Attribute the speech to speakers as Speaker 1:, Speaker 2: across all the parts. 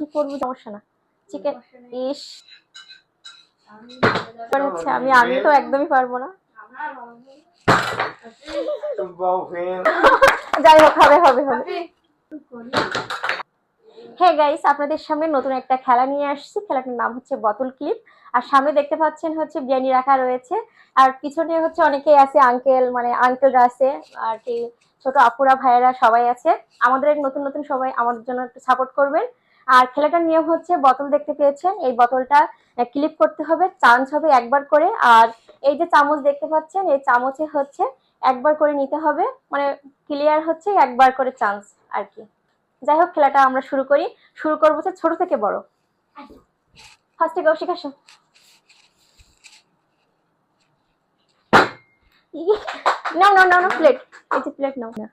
Speaker 1: কি করব সমস্যা না। Chicken is. হচ্ছে আমি আমি তো একদমই পারব না। যাই হোক হবে হবে হবে। হ্যাঁ গাইস আপনাদের সামনে নতুন একটা খেলা নিয়ে আসছি। খেলাটার নাম হচ্ছে বোতল ক্লিপ আর সামনে দেখতে পাচ্ছেন হচ্ছে বিরিয়ানি রাখা রয়েছে। আর পিছনে হচ্ছে অনেকেই আছে আঙ্কেল মানে আঙ্কেলরা আছে আর কি ছোট আপুরা ভাইয়েরা সবাই আছে। আমাদের নতুন নতুন সবাই আমাদের জন্য একটু সাপোর্ট করবেন। আর খেলাটার নিয়ম হচ্ছে বোতল দেখতে পেয়েছেন, এই বোতলটা ক্লিপ করতে হবে চান্স হবে একবার করে, আর এই যে চামচ দেখতে পাচ্ছেন, এই চামচে হচ্ছে একবার করে নিতে হবে মানে ক্লিয়ার হচ্ছে একবার করে চান্স আর কি। যাই হোক, খেলাটা আমরা শুরু করি। শুরু করব হচ্ছে ছোট থেকে বড়। ফার্স্টে কৌশিক, আসো। নাও নাও নাও প্লেট এই যে প্লেট নাও না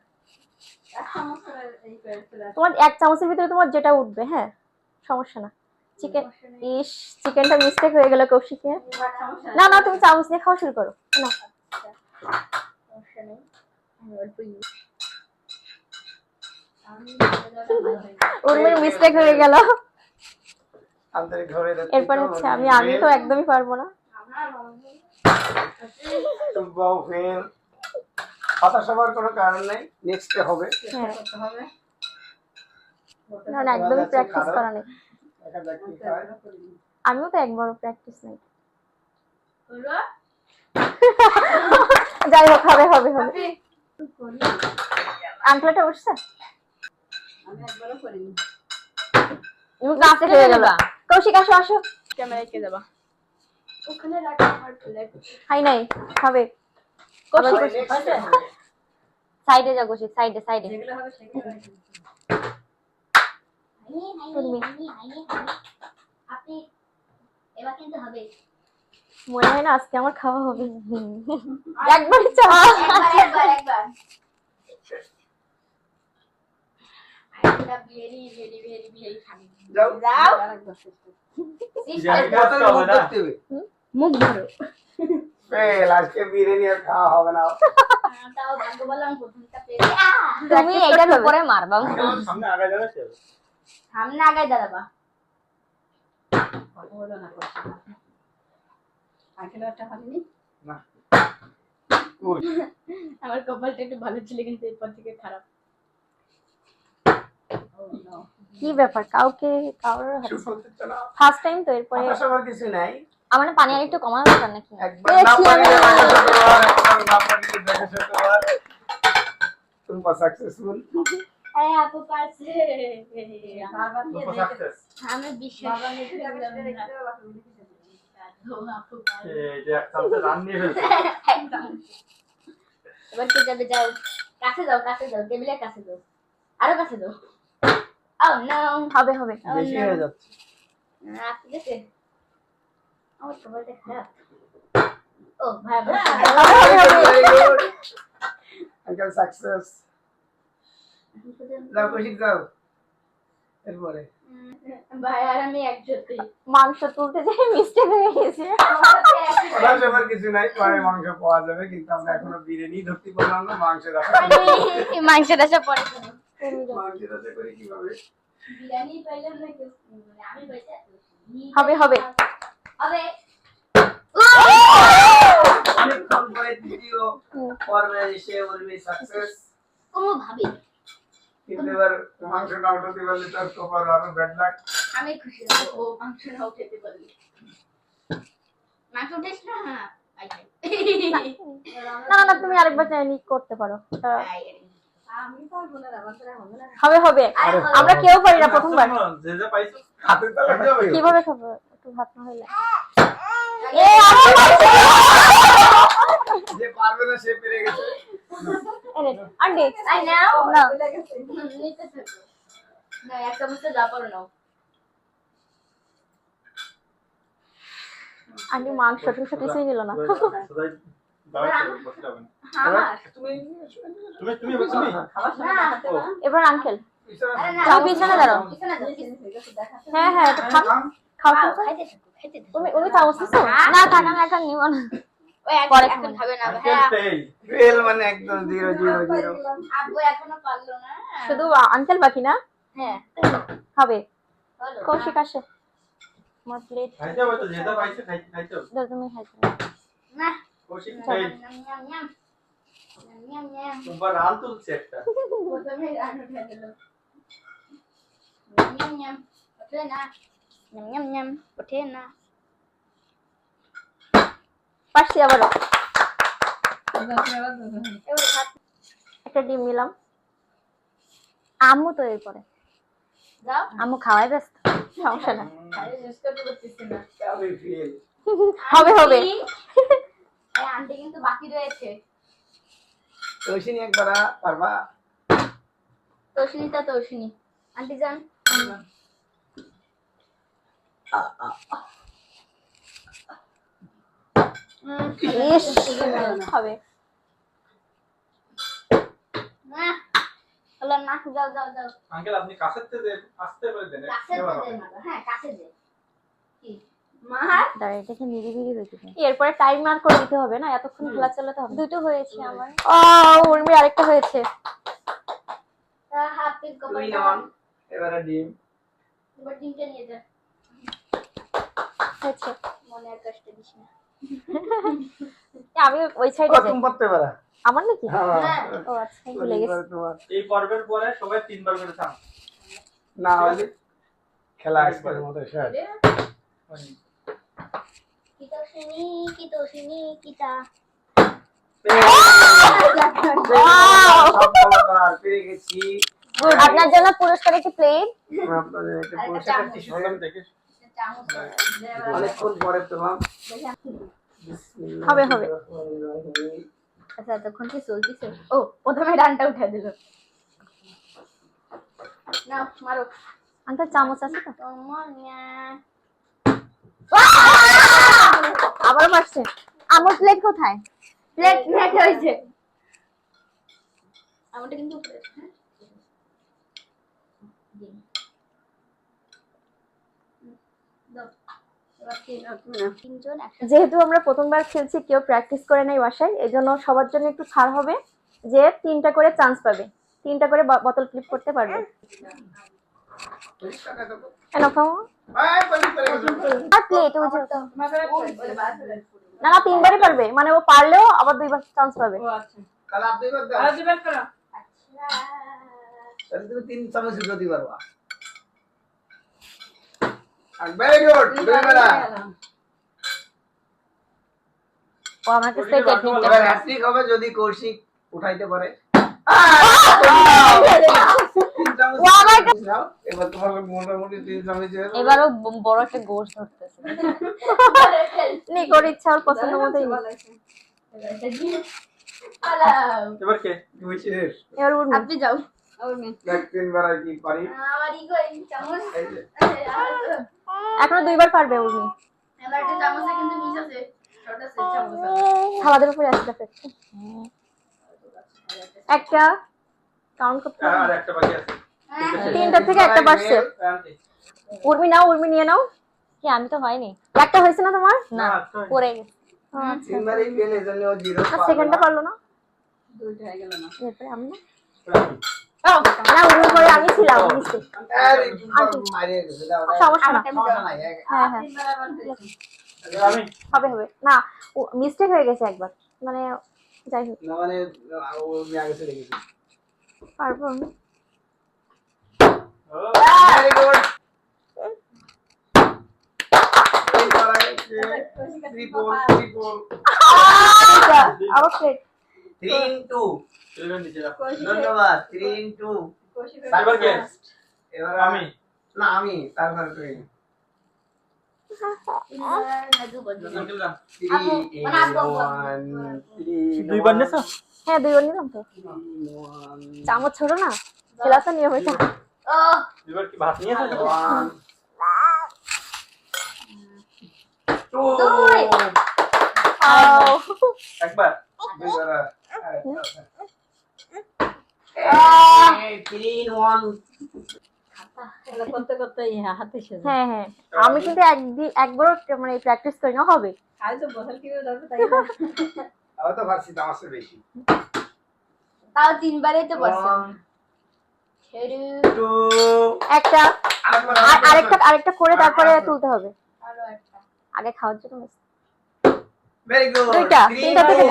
Speaker 1: তোমার এক চামচের ভিতরে তোমার যেটা উঠবে হ্যাঁ? সমস্যা না। চিকেন ইস চিকেনটা মিস্টেক হয়ে গেল কৌশিকে। না না তুমি চামচ দিয়ে খাওয়া শুরু করো। না। উর্মির মিস্টেক হয়ে গেল। এরপর হচ্ছে আমি আমি তো একদমই পারব না।
Speaker 2: হতাশ হওয়ার কোনো কারণ নেই নেক্সটে হবে।
Speaker 1: হ্যাঁ। না না একদমই প্র্যাকটিস করা নেই। আমিও তো একবারও প্র্যাকটিস নেই। যাই হোক হবে হবে হবে। আঙ্কলাটা উঠছে তুমি কাছে হয়ে গেল। কৌশিক আসো আসো।
Speaker 3: ক্যামেরায় কে যাবা?
Speaker 1: হাই নাই হবে কৌশিক
Speaker 2: হবে।
Speaker 1: সাইডে যা সাইডে সাইডে
Speaker 4: আপনি এবার কিন্তু হবে।
Speaker 1: মনে হয় না আজকে আমার খাওয়া হবে। চা।
Speaker 4: একবার
Speaker 2: মুখ
Speaker 3: ধরো।
Speaker 2: ফেল আজকে বিরিয়ানি আর খাওয়া হবে না।
Speaker 4: তাও ভাগ্য বললাম প্রথমটা পেয়েছি
Speaker 1: তুমি এটার উপরে মারবা।
Speaker 2: সামনে আগে যাবে
Speaker 4: সামনে আগায় দাঁড়াবা।
Speaker 3: আমার কপালটা একটু ভালো ছিল কিন্তু এরপর থেকে খারাপ।
Speaker 1: কি ব্যাপার? কাউকে কারোর ফার্স্ট টাইম তো এরপরে
Speaker 2: কিছু নাই।
Speaker 1: আমার পানি আর একটু কমানো দরকার নাকি?
Speaker 2: সাকসেসফুল
Speaker 4: আরে আপু পারছে। আমি বিশ্বাস এবার কে যাবে? যাও। কাছে যাও কাছে যাও। টেবিলের কাছে যাও। আরও কাছে যাও। ও নো
Speaker 1: হবে হবে।
Speaker 2: বেশি হয়ে যাচ্ছে।
Speaker 4: আমার সবাইটা খারাপ ও ভাই ভাই
Speaker 2: আঙ্কেল সাকসেস যাও কৌশিক যাও। এরপরে।
Speaker 4: ভাই আর আমি একসাথে
Speaker 1: মাংস তুলতে যাই মিস্টেক হয়ে গেছে।
Speaker 2: হতাশ হওয়ার কিছু নাই পরে মাংস পাওয়া যাবে কিন্তু আমরা এখনও বিরিয়ানি ধরতে পারলাম না মাংসের আশা করি।
Speaker 3: মাংসটা পরে
Speaker 2: মাংসের আশা করি কীভাবে?
Speaker 4: বিরিয়ানি পাইলাম না আমি পাইছি
Speaker 1: হবে হবে।
Speaker 4: হবে
Speaker 2: অনেকক্ষণ পরে তৃতীয় পর্বে এসে উর্মি সাকসেস
Speaker 4: কোনো ভাবি
Speaker 2: কিন্তু এবার মাংসটা উঠাতে পারলে তার কপাল আরও ব্যাড লাক
Speaker 4: আমি খুশি হব ও মাংস নাও খেতে পারলি মাংস উঠেছ না হ্যাঁ আই খাই।
Speaker 1: না না, না তুমি আরেকবার চাইনি করতে পারো। হবে। হবে আমরা কেউ পারি না প্রথমবার। কীভাবে খাব? একটু ভাত না হইলে
Speaker 4: এ,
Speaker 2: যে পারবে না সে পেরে গেছে।
Speaker 1: আন্টি।
Speaker 4: আই নাও।
Speaker 1: না
Speaker 4: নিতে থাকো না এক চামচ যা পারো নাও।
Speaker 1: আন্টি মাংস টুংস কিছুই নিল না। এবার আঙ্কেল।
Speaker 4: আরে
Speaker 1: পিছনে দাঁড়াও। হ্যাঁ হ্যাঁ খাও। তুমি উনি চামচ দিছো
Speaker 4: হ্যাঁ।
Speaker 1: না না
Speaker 4: ও এখন-
Speaker 1: পরে খাবে।
Speaker 4: না হ্যাঁ
Speaker 2: ফেল মানে একদম জিরো জিরো জিরো
Speaker 4: আব্বু এখনও পারল না।
Speaker 1: শুধু আঙ্কেল বাকি না?
Speaker 4: হ্যাঁ।
Speaker 1: হবে কৌশিক আসে আমার প্লেট
Speaker 5: খাইতে হবে তো যেটা পাইছে খাইতে খাইতে হবে।
Speaker 1: তুমি খাইতে
Speaker 4: না।
Speaker 5: কৌশিক
Speaker 4: nyam
Speaker 5: এই
Speaker 4: nyam nyam nyam nyam nyam
Speaker 5: তোমার রান তুলছে একটা।
Speaker 3: প্রথমে রান উঠে দিল
Speaker 4: nyam nyam না। Nyam nyam ওঠে না
Speaker 1: পারছি আবারও একটা ডিম নিলাম আম্মু তো এরপরে
Speaker 4: দাও
Speaker 1: আম্মু খাওয়াই ব্যস্ত সমস্যা না
Speaker 2: আমি
Speaker 1: হবে হবে
Speaker 4: আন্টি, এই আন্টি কিন্তু বাকি রয়েছে
Speaker 2: তোষিনী একবার পারবা
Speaker 4: তর্ষিনী তা তর্ষিনী আন্টি যান
Speaker 1: ইস হবে।
Speaker 4: না যাও যাও যাও।
Speaker 5: আঙ্কেল আপনি কাছের আসতে করে দেন
Speaker 4: কাছে
Speaker 5: এবার
Speaker 4: দে
Speaker 5: হবে।
Speaker 4: মাগো, হ্যাঁ কাছে
Speaker 1: হইতে এরপরে টাইম মার করে দিতে হবে না? এতক্ষণ খেলা চালাতে হবে। দুটো হয়েছে আমার। ও উর্মি আরেকটা হয়েছে।
Speaker 4: হাফ পিস
Speaker 2: তুই এবারে ডিম।
Speaker 4: এবার ডিমটা নিয়ে যা।
Speaker 1: হয়েছে
Speaker 4: মনে আর কষ্ট দিস না।
Speaker 1: আমি ওই সাইডে যাই।
Speaker 2: তুমি পারা।
Speaker 1: আমার নাকি?
Speaker 2: হ্যাঁ।
Speaker 1: ও আচ্ছা ভুলে গেছি
Speaker 5: এই পর্বের পরে সবাই তিনবার করে থাম।
Speaker 2: না হলে খেলা একবারের মতো শেষ
Speaker 4: কিতা.
Speaker 1: আপনার জন্য পুরস্কার একটি প্লেট
Speaker 2: একটা পুরস্কার
Speaker 4: চামচ। চামচ
Speaker 2: অনেকক্ষণ পরে পেলাম
Speaker 1: হবে, হবে।
Speaker 4: আচ্ছা তখন কি চলতেছে?
Speaker 3: ও প্রথমে রানটা উঠে দিল।
Speaker 4: না মারো।
Speaker 1: আঙ্কেল চামচ আছে তো?
Speaker 4: তোমার
Speaker 1: আবার পারছে আমার প্লেট কোথায়?
Speaker 4: প্লেট প্লেট হয়েছে। আমারটা কিন্তু উপরে আছে, হ্যাঁ? দিন। হুম, দাও। এবার তিন- তিনজন একসাথে
Speaker 1: যেহেতু আমরা প্রথমবার খেলছি কেউ প্র্যাকটিস করে নাই বাসায় এই জন্য সবার জন্য একটু ছাড় হবে যে তিনটা করে চান্স পাবে। তিনটা করে বোতল ক্লিপ করতে পারবে। না না তিনবারই পারবে। মানে ও পারলেও আবার দুইবার চান্স পাবে।
Speaker 3: আচ্ছা।
Speaker 2: তাহলে আপনি করতে
Speaker 3: আর করো
Speaker 4: আচ্ছা।
Speaker 2: তাহলে তুমি তিন চামচ দিতে পারবা ভেরি গুড দুই বেলা
Speaker 1: ও আমার কাছে টেকনিক
Speaker 2: এবার হ্যাট্রিক হবে যদি কৌশিক উঠাইতে পারে। তিন চামচ
Speaker 1: ও আমার
Speaker 2: নাও, এবার তোমার মোটামুটি তিন চামচ গেল।
Speaker 1: এবারও বড় একটা গোশ ধরতেছে। নিকোর ইচ্ছা ওর পছন্দ।
Speaker 5: এবার কে?
Speaker 1: এবার
Speaker 3: আপনি যাও। ওর
Speaker 2: তিনবার আর কি পারি।
Speaker 4: আমার ইগো চামচ
Speaker 1: এখনও দুইবার পারবে উর্মি।
Speaker 4: এবার একটা চামচে কিন্তু মিস আছে ছোট আছে চামচ
Speaker 1: খালাদের উপরে আসতে একটা কাউন্ট করতে
Speaker 5: আর একটা বাকি আছে।
Speaker 1: তিনটা থেকে একটা বাড়ছে। উর্মি নাও উর্মি নিয়ে নাও। কি আমি তো হয়নি। একটা হয়েছে না তোমার?
Speaker 5: না
Speaker 1: পড়ে গেছে। সেকেন্ডটা পারল না?
Speaker 3: দুইটা হয়ে গেল না।
Speaker 1: এরপরে আমি না?
Speaker 5: আমি।
Speaker 1: ছিলাম। সমস্যা না হ্যাঁ হ্যাঁ হবে হবে না মিস্টেক হয়ে গেছে একবার মানে যাই হোক
Speaker 2: না মানে ও
Speaker 1: পারব আমি প্লেট
Speaker 2: থ্রি ইন্টু ধন্যবাদ থ্রি ইন্টু
Speaker 5: এবার আমি
Speaker 2: না আমি তারপরে তুমি
Speaker 5: দুইবার
Speaker 1: হ্যাঁ দুইবার নিলাম তো। চামচ ছোট না? খেলা তো নিয়ম এটা
Speaker 5: দুইবার কি ভাত।
Speaker 1: আও।
Speaker 5: একবার
Speaker 2: দুইবার
Speaker 1: হ্যাঁ হ্যাঁ। আমি কিন্তু একদিন একবারও মানে প্র্যাকটিস করি না হবে?
Speaker 4: তাও তিনবারই তো পারছে
Speaker 1: একটা।
Speaker 2: আর
Speaker 1: আর আরেকটা আরেকটা করে তারপরে তুলতে হবে। আগে খাওয়ার জন্য।
Speaker 2: ভেরি গুড
Speaker 1: দুইটা তিনটা থেকে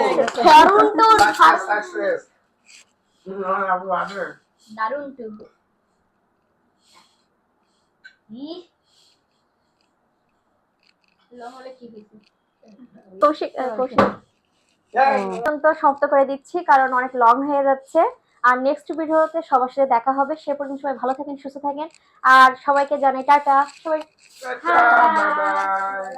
Speaker 1: দারুণ তো
Speaker 4: দারুণ
Speaker 1: সমাপ্ত করে দিচ্ছি কারণ অনেক লং হয়ে যাচ্ছে। আর নেক্সট ভিডিওতে সবার সাথে দেখা হবে। সে পর্যন্ত সবাই ভালো থাকেন সুস্থ থাকেন। আর সবাইকে জানাই টাটা। সবাই
Speaker 2: বাই বাই